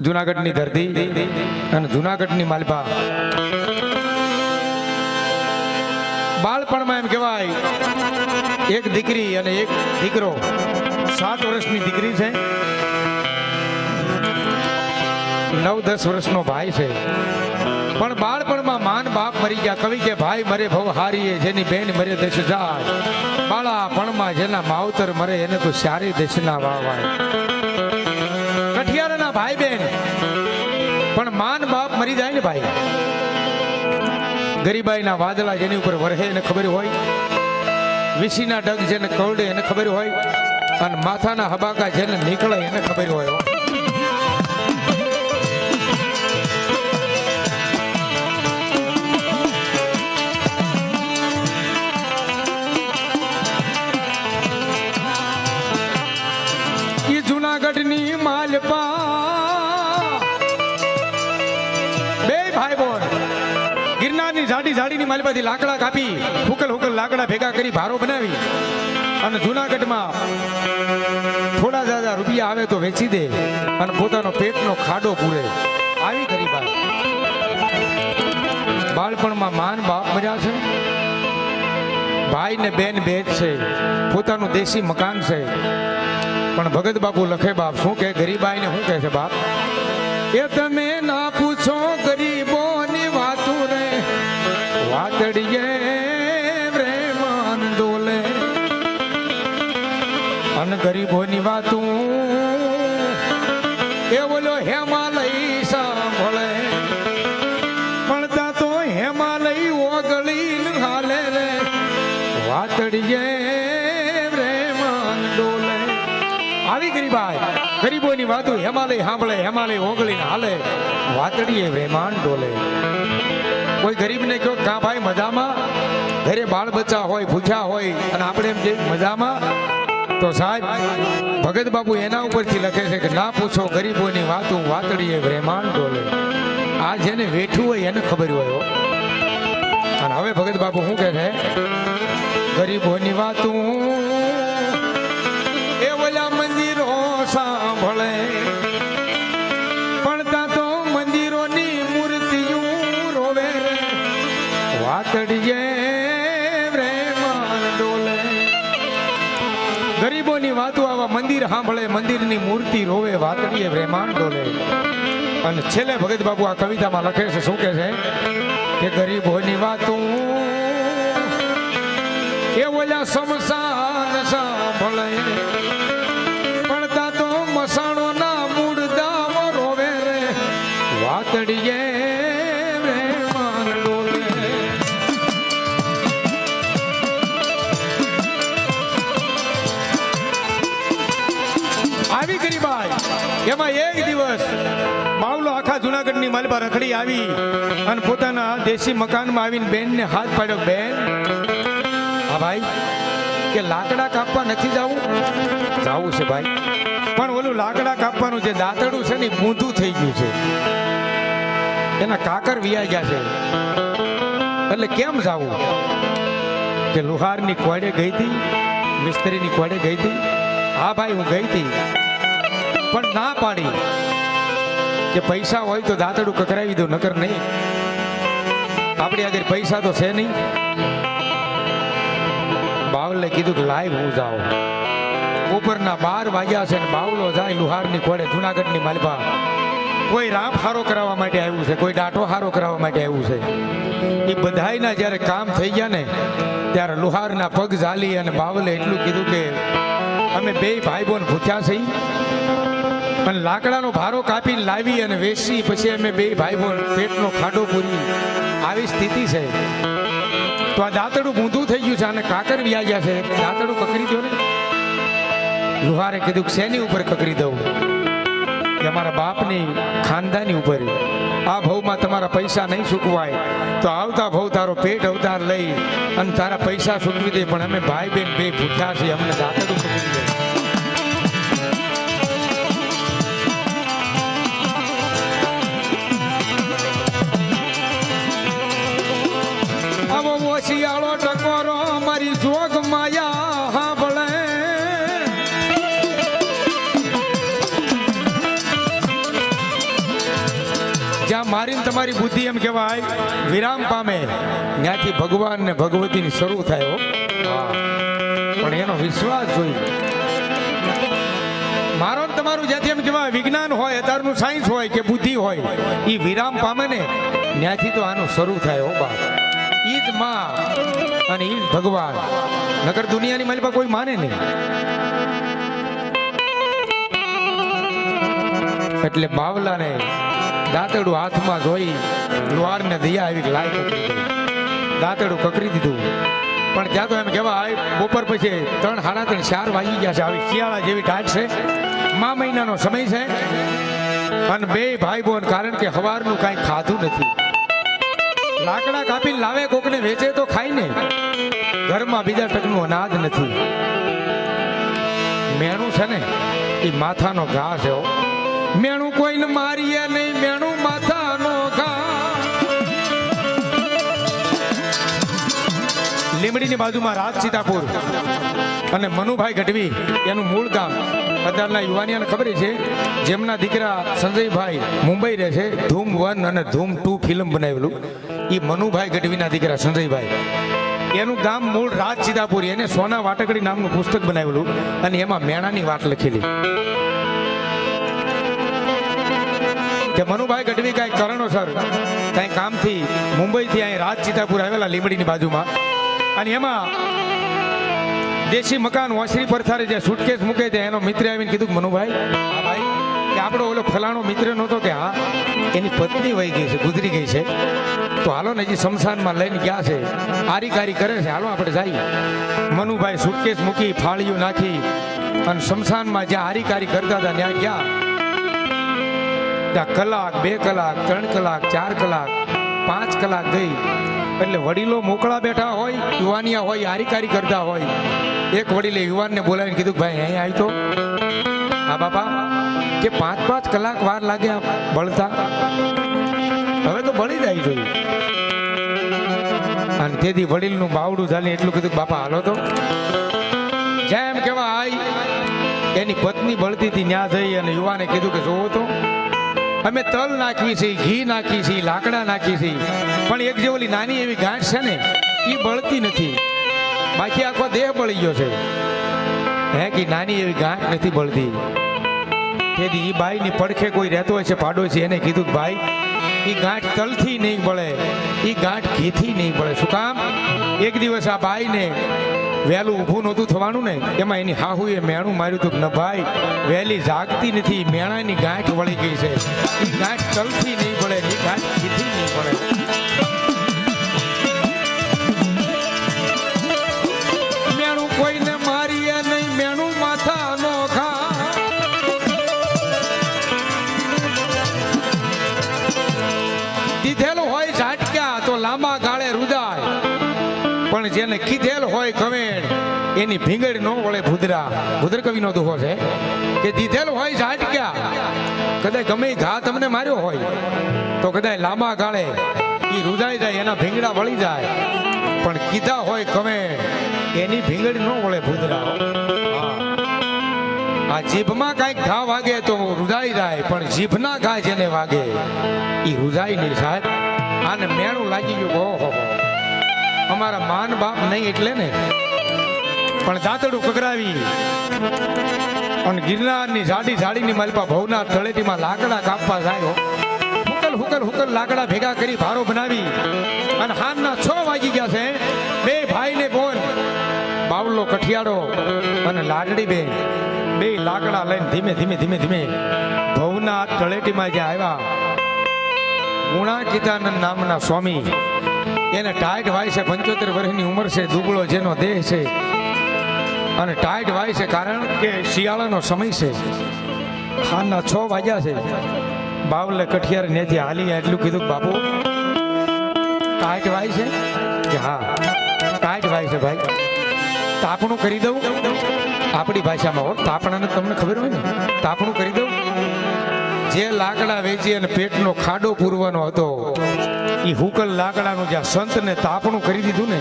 જુનાગઢની ધરતી અને જુનાગઢની માલપા. બાળપણમાં એમ કહેવાય, એક દીકરી અને એક દીકરો. સાત વર્ષની દીકરી છે. નવ, દસ વર્ષનો ભાઈ છે. પણ બાળપણમાં માન બાપ મરી ગયા. કવિ કે, ભાઈ મરે, ભવ હારીએ, જેની બેન મરે, દેશ જાય. બાળાપણમાં જેના માવતર મરે, એને તો સારી દેશના વાવાય. ભાઈ બેન. પણ માન બાપ મરી જાય ને ભાઈ. ગરીબાઈના વાદળા જેની ઉપર વરહે એને ખબર હોય. વિસીના ડગ જેને કવડે એને ખબર હોય. અને માથાના હબાકા જેને નીકળે એને ખબર હોય. જાડીની લાકડા કાપી, હુકલ હુકલ લાકડા ભેગા કરી ભારો બનાવી. અને જુનાગઢમાં થોડા જાજા રૂપિયા આવે તો વેચી દે અને પોતાનો પેટનો ખાડો પૂરે. આવી ગરીબાઈ બાળપણમાં માન બાપ મર્યા છે. ભાઈ ને બેન બે છે. પોતાનું દેશી મકાન છે. પણ ભગત બાપુ લખે બાપ, શું કે ગરીબાઈ ને શું કહે છે બાપ? એ તમે ના વાતડીએ રે માન ડોલે. અન ગરીબોની વાતું એ બોલો, હેમાલય સાંભળે. પણ તા તો હેમાલય ઓગળી હાલે રે. વાતડીએ રે માન ડોલે. આવી ગરીબાઈ, ગરીબોની વાતું હેમાલય સાંભળે, હિમાલય ઓગળીને હાલે. વાતડીએ પ્રેમાન ડોલે. કોઈ ગરીબને કહો કા ભાઈ, મજામાં? ઘરે બાળ બચ્ચા હોય, ભૂખ્યા હોય, અને આપણે એમ જે મજામાં? તો સાહેબ, ભગત બાપુ એના ઉપરથી લખે છે કે, ના પૂછો ગરીબોની વાતો, વાતડીએ બ્રહ્માંડ ડોલે. આ જેને વેઠું હોય એને ખબર હોય અને હવે ભગત બાપુ શું કહે છે? ગરીબોની વાતું મંદિર સાંભળે, મંદિરની મૂર્તિ રોવે, વાતડીએ રેમાન ડોલે અને છેલ્લે ભગત બાબુ આ કવિતામાં લખે છે, શું કે છે? કે ગરીબોની વાતો એ ઓલા સમસાન સાંભળે. આવી ગરીબાઈ એમાં એક દિવસ માવલો આખા જુનાગઢની માલપા રખડી આવી અને પોતાના દેશી મકાનમાં આવીને બેનને હાથ પાડ્યો, બેન, હા ભાઈ, કે લાકડા કાપવા નથી જવું? જવું છે ભાઈ. પણ ઓલું લાકડા કાપવાનું જે દાંતડું છે ને બૂંધું થઈ ગયું છે. એના કાકર વિયા ગયા છે. એટલે કેમ જવું? કે લુહારની કોડે ગઈ હતી, મિસ્ત્રીની કોડે ગઈ હતી. હા ભાઈ, હું ગઈ હતી. પણ ના પાડી. કે પૈસા હોય તો દાંતડું કકરાવી દો, નકર નહીં. આપણી આગળ પૈસા તો છે નહીં. બાવલે કીધું કે લાઈવ હું જાઉં. બપોરના બાર વાગ્યા છે બાવલો જાય લુહારની ખોળે જુનાગઢની માલભા. કોઈ રામ હારો કરાવવા માટે આવ્યું છે, કોઈ ડાટો હારો કરાવવા માટે આવ્યું છે. એ બધાયના જ્યારે કામ થઈ ગયા ને, ત્યારે લુહારના પગ ઝાલી અને બાવલે એટલું કીધું કે અમે બે ભાઈ બોન ભૂખ્યા છીએ. અને લાકડાનો ભારો કાપીને લાવી અને વેચી, પછી અમે બે ભાઈ બહેન પેટનો ખાડો પૂરી. આવી સ્થિતિ છે. તો આ દાંતડું ઊંધું થઈ ગયું છે અને કાકર વ્યાજ્યા છે. દાંતડું કકરી દો ને. લુહારે કીધું શેની ઉપર કકરી દઉં? કે અમારા બાપની ખાનદાની ઉપર. આ ભવમાં તમારા પૈસા નહીં ચૂકવાય. તો આવતા ભવ તારો પેટ અવતાર લઈ અને તારા પૈસા ચૂકવી દે, પણ અમે ભાઈ બેન બે ભૂખ્યા છીએ, અમને દાંતડું કકરી મારીને તમારી બુદ્ધિ એમ કહેવાય, વિરામ પામે. ત્યાંથી ભગવાન ને ભગવતીની શરૂ થાય પણ એનો વિશ્વાસ જોઈએ. મારો તમારું જ્યાંથી એમ કહેવાય, વિજ્ઞાન હોય, અત્યારનું સાયન્સ હોય કે બુદ્ધિ હોય એ વિરામ પામે ને ત્યાંથી તો આનું શરૂ થાય હો બાપ. ઈ જ માં અને ઈજ ભગવાન. નગર દુનિયાની માલિકા કોઈ માને નહીં. એટલે બાવલાને દાંતરડું હાથમાં જોઈ લુહારને દયા આવી લાઈ દાંતડું કકરી દીધું. પણ ત્યાં તો એમ કહેવાય બપોર પછી ત્રણ સાડા ત્રણ ચાર વાગી ગયા છે. આવી શિયાળા જેવી ટાઈટ છે. મા મહિનાનો સમય છે. અને બે ભાઈ બોન કારણ કે સવારનું કાંઈ ખાધું નથી. લાકડા કાપીને લાવે કોકને, વેચે તો ખાઈ ને. ઘરમાં બીજા ટકનું અનાજ નથી. મેણું છે ને, એ માથાનો ઘા છે. મેણું કોઈને મારીએ નહીં, મેણું માથાનો ઘા. લીમડીની બાજુમાં રાજ સીતાપુર અને મનુભાઈ ગઢવી, એનું મૂળ ગામ. અત્યારના યુવાનીઓને ખબર છે, જેમના દીકરા સંજયભાઈ મુંબઈ રહે છે, ધૂમ વન અને ધૂમ ટુ ફિલ્મ બનાવેલું. એ મનુભાઈ ગઢવીના દીકરા સંજયભાઈ. એનું ગામ મૂળ રાજ સીતાપુર, એને સોના વાટકડી નામનું પુસ્તક બનાવેલું અને એમાં મેણાની વાત લખેલી. કે મનુભાઈ ગઢવી કાંઈ કારણોસર કાંઈ કામથી, મુંબઈથી અહીં રાજ ચિતાપુર આવેલા લીમડીની બાજુમાં. અને એમાં દેશી મકાન ઓસરી પર થારે જે સુટકેસ મૂકે છે, એનો મિત્ર આવીને કીધું મનુભાઈ ભાઈ, કે આપણો ઓલો ફલાણો મિત્ર નહોતો કે, હા, એની પત્ની વહી ગઈ છે, ગુજરી ગઈ છે. તો હાલો ને હજી શમશાનમાં લઈને ગયા છે. આરીકારી કરે છે. હાલો આપણે જઈએ. મનુભાઈ સુટકેસ મૂકી ફાળીઓ નાખી, અને શમશાનમાં જ્યાં આરીકારી કરતા હતા, ત્યાં ગયા. ત્યાં કલાક, બે કલાક, ત્રણ કલાક, ચાર કલાક, પાંચ કલાક ગઈ. એટલે વડીલો મોકળા બેઠા હોય, યુવાનિયા હોય હારીકારી કરતા હોય. એક વડીલે યુવાનને બોલાવીને કીધું ભાઈ, અહીં આવી તો. હા, બાપા, કે પાંચ પાંચ કલાક વાર લાગે આ બળતા? હવે તો બળી જાય જોઈએ અને તેથી વડીલનું બાવડું ચાલે એટલું કીધું બાપા, હાલો તો. જેમ કેવા આઈ એની પત્ની બળતી હતી ન્યા જઈ અને યુવાને કીધું કે, જોવો તો. અમે તલ નાખવી છે ઘી નાખી છે લાકડા નાખી છે પણ એક જે ઓલી નાની એવી ગાંઠ છે ને, એ બળતી નથી. બાકી આખો દેહ બળી ગયો છે. હે કે, નાની એવી ગાંઠ નથી બળતી. તેથી એ બાઈની પડખે કોઈ રહેતો હોય છે, પાડોશી, એને કીધું કે ભાઈ એ ગાંઠ તલથી નહીં બળે એ ગાંઠ ઘીથી નહીં બળે. શું કામ? એક દિવસ આ બાઈને વહેલું ઊભું નહોતું થવાનું ને, એમાં એની હાહુએ મેણું માર્યું હતું ન ભાઈ, વહેલી જાગતી નથી, મેણાની ગાંઠ વળી ગઈ છે. ગાંઠ તલથી નહીં પડે એ ગાંઠ ઘીથી નહીં પડે પણ જેને કીધેલ હોય કમેણ એની ભીંગડ નો વળે ભૂદરા. ભૂદર કવિનો દુહો છે. કે દીધેલ હોય ઝાટક્યા. કદાચ ગમે ઘા તમને માર્યો હોય, તો કદાચ લાંબા ગાળે એ રૂજાઈ જાય, એના ભીંગડા વળી જાય. પણ કીધા હોય કમે એની ભીંગડ નો વળે ભૂદરા. આ જીભમાં કાંઈક ઘા વાગે તો રૂજાઈ જાય, પણ જીભના ઘા જેને વાગે એ રૂજાઈ નહીં સાહેબ. આને મેળું લાગી ગયું, ઓહો. અમારા માન બાપ નહીં એટલે ને. પણ દાંતડું કકરાવી અને ગિરનારની જાડી જાડીની માલપા ભવના તળેટીમાં લાકડા કાપવા જાય. હુકલ હુકલ હુકલ લાકડા ભેગા કરી ભારો બનાવી. અને હાનના છ વાગી ગયા છે. બે ભાઈને બોન, બાવલો કઠિયાડો અને લાડડી બેન. બે લાકડા લઈને ધીમે ધીમે ધીમે ધીમે ભવના તળેટીમાં જે આવ્યા. ગુણાકિતાનંદ નામના સ્વામી એને ટાઈટ વાય છે, પંચોતેર વર્ષની ઉંમર છે, દુબળો જેનો દેહ છે. અને ટાઈટ વાય છે કારણ કે શિયાળાનો સમય છે. ખાનના છ વાગ્યા છે. બાવલે કઠિયાર નેથી હાલી એટલું કીધું બાપુ, ટાઈટ વાય છે? કે હા, ટાઈટ વાય છે ભાઈ. તાપણું કરી દઉં? આપણી ભાષામાં હો, તાપણાને તમને ખબર હોય ને? તાપણું કરી દઉં? જે લાકડા વેચી અને પેટનો ખાડો પૂરવાનો હતો એ હુકલ લાકડાનું જ્યાં સંતને તાપણું કરી દીધું ને,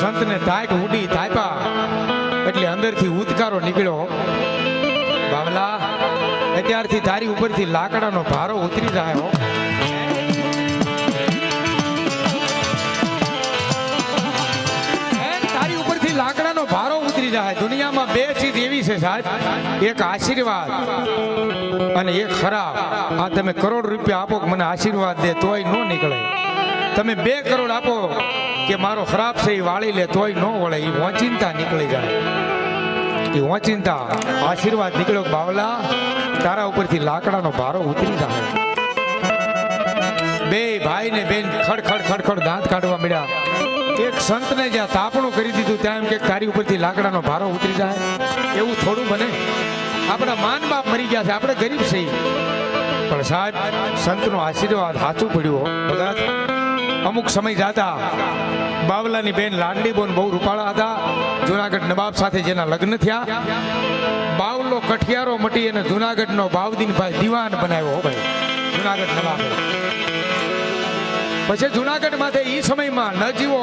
સંતને તાટ ઉડી તાપ્યા, એટલે અંદરથી ઉદકારો નીકળ્યો. બાબલા અત્યારથી તારી ઉપરથી લાકડાનો ભારો ઉતરી રહ્યો. તારી ઉપરથી લાકડાનો ભારો ઉતરી જાય. દુનિયામાં બે ચીજ એવી છે સાહેબ. એક આશીર્વાદ અને એક ખરાબ. આ તમે કરોડ રૂપિયા આપો કે મને આશીર્વાદ દે તોય ન નીકળે. તમે બે કરોડ આપો કે મારો ખરાબ છે એ વાળી લે તોય ન વળે. એ ઓચિંતા નીકળી જાય. એ ઓચિંતા. આશીર્વાદ નીકળ્યો બાવલા, તારા ઉપરથી લાકડાનો ભારો ઉતરી જાય. બે ભાઈ ને બેન ખડ ખડ ખડ ખડ દાંત કાઢવા મળ્યા. એક સંતને જ્યાં તાપણું કરી દીધું, ત્યાં એમ કે તારી ઉપરથી લાકડાનો ભારો ઉતરી જાય. એવું થોડું બને. આપણા માન બાપ મરી ગયા છે, આપણે ગરીબ છીએ. પણ સાહેબ, સંતનો આશીર્વાદ સાચું પડ્યો અમુક સમય જાતા બાવલાની બેન લાડલી બોન બહુ રૂપાળા હતા, જુનાગઢ નવાબ સાથે જેના લગ્ન થયા. બાવલો કઠિયારો મટી અને જુનાગઢનો બાવદીનભાઈ દિવાન બનાવ્યો ભાઈ, જુનાગઢ નવાબે. પછી જુનાગઢ માથે એ સમયમાં ન જીવો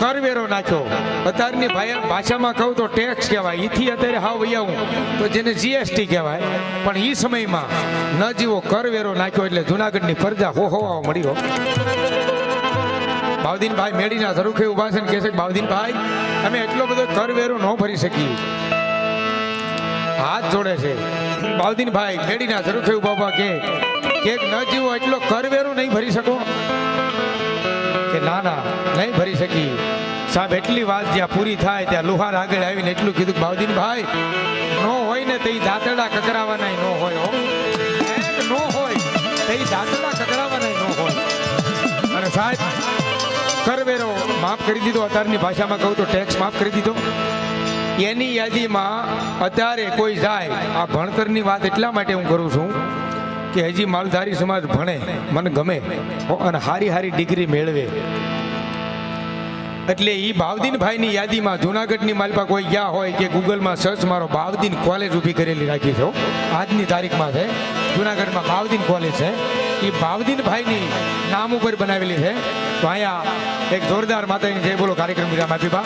કરવેરો નાખ્યો. અત્યારની ભાષામાં કહું તો ટેક્સ કહેવાય. એથી અત્યારે હાવ વૈયાવું તો જેને જીએસટી કહેવાય. પણ એ સમયમાં ન જીવો કરવેરો નાખ્યો એટલે જુનાગઢની પ્રજા હો હોવા મળ્યો બાવદીનભાઈ મેળીના ધરુખે ઊભા છે ને કહે છે બાવદીનભાઈ, અમે એટલો બધો કરવેરો ન ભરી શકીએ. હાથ જોડે છે. બાવદીનભાઈ મેળીના ધરુખે ઊભા ઊભા કે કે ન જીવો એટલો કરવેરો નહીં ભરી શકો? કે ના ના, નહીં ભરી શકી. સાહેબ, એટલી વાત જ્યાં પૂરી થાય, ત્યાં લુહાર આગળ આવીને એટલું કીધું કે બાવદીનભાઈ નો હોય ને તે દાંતડા કકરાવાના નો હોય નો હોય તે દાંતડા કકરાવાના નો હોય. અને સાહેબ, કરવેરો માફ કરી દીધો અત્યારની ભાષામાં કહું તો ટેક્સ માફ કરી દીધો. એની યાદીમાં અત્યારે કોઈ જાય, આ ભણતરની વાત એટલા માટે હું કરું છું કે હજી માલધારી સમાજ ભણે, મને ગમે. અને હારી હારી ડિગ્રી મેળવે. એટલે એ બાવદીનભાઈની યાદીમાં જુનાગઢની માલપા કોઈ ગયા હોય કે ગૂગલમાં સર્ચ મારો બાવદીન કોલેજ ઊભી કરેલી રાખી છે આજની તારીખમાં છે. જુનાગઢમાં બાવદીન કોલેજ છે. એ બાવદીનભાઈની નામ ઉપર બનાવેલી છે. તો અહીંયા એક જોરદાર માતાની જય બોલો કાર્યક્રમ વિરામ આપી બા